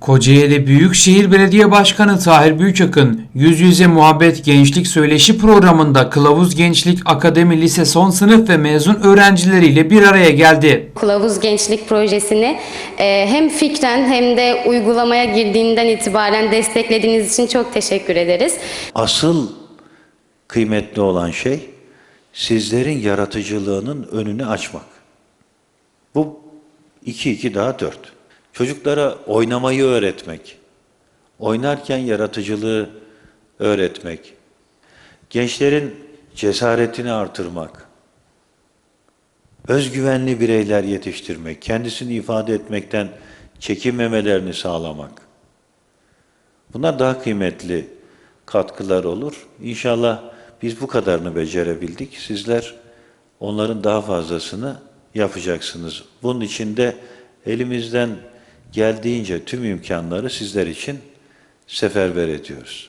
Kocaeli Büyükşehir Belediye Başkanı Tahir Büyükakın, Yüz Yüze Muhabbet Gençlik Söyleşi programında Kılavuz Gençlik Akademi Lise son sınıf ve mezun öğrencileriyle bir araya geldi. Kılavuz Gençlik Projesi'ni e, hem fikren hem de uygulamaya girdiğinden itibaren desteklediğiniz için çok teşekkür ederiz. Asıl kıymetli olan şey sizlerin yaratıcılığının önünü açmak. Bu 2 2 daha 4. Çocuklara oynamayı öğretmek. Oynarken yaratıcılığı öğretmek. Gençlerin cesaretini artırmak. Özgüvenli bireyler yetiştirmek, kendisini ifade etmekten çekinmemelerini sağlamak. Bunlar daha kıymetli katkılar olur. İnşallah biz bu kadarını becerebildik. Sizler onların daha fazlasını yapacaksınız. Bunun için de elimizden geldiğince tüm imkanları sizler için seferber ediyoruz.